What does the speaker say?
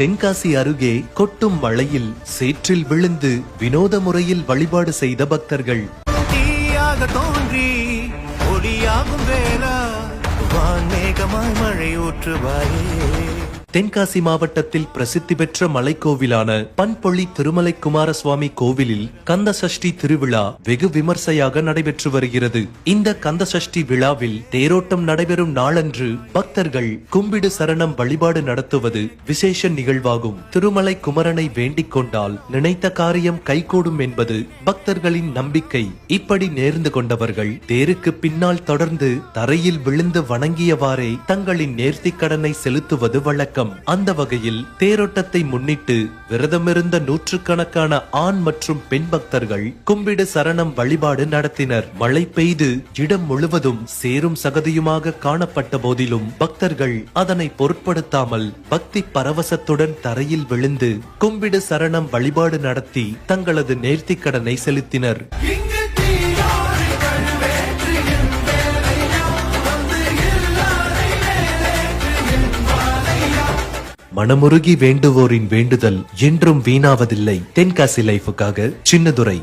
தென்காசி அருகே கொட்டும் மழையில் சேற்றில் விழுந்து வினோத முறையில் வழிபாடு செய்த பக்தர்கள். தீயாக தோன்றி ஒளியாகும் வேளா வான்மேகமாய் மழை ஊற்றுவாயே தென்காசி மாவட்டத்தில் பிரசித்தி பெற்ற மலைக்கோவிலான பண்பொழி திருமலை குமாரசுவாமி கோவிலில் கந்த சஷ்டி திருவிழா வெகு விமர்சையாக நடைபெற்று வருகிறது. இந்த கந்த சஷ்டி விழாவில் தேரோட்டம் நடைபெறும் நாளன்று பக்தர்கள் கும்பிடு சரணம் வழிபாடு நடத்துவது விசேஷ நிகழ்வாகும். திருமலை குமரனை வேண்டிக் கொண்டால் நினைத்த காரியம் கைகூடும் என்பது பக்தர்களின் நம்பிக்கை. இப்படி நேர்ந்து கொண்டவர்கள் தேருக்கு பின்னால் தொடர்ந்து தரையில் விழுந்து வணங்கியவாறே தங்களின் நேர்த்திக் கடனை செலுத்துவது வழக்கம். அந்த வகையில் தேரோட்டத்தை முன்னிட்டு விரதமிருந்த நூற்றுக்கணக்கான ஆண் மற்றும் பெண் பக்தர்கள் கும்பிடு சரணம் வழிபாடு நடத்தினர். மழை பெய்து இடம் முழுவதும் சேரும் சகதியுமாக காணப்பட்ட போதிலும் பக்தர்கள் அதனை பொருட்படுத்தாமல் பக்தி பரவசத்துடன் தரையில் விழுந்து கும்பிடு சரணம் வழிபாடு நடத்தி தங்களது நேர்த்திக் கடனை செலுத்தினர். மனமுருகி வேண்டுவோரின் வேண்டுதல் என்றும் வீணாவதில்லை. தென்காசி லைஃபுக்காக சின்னதுரை.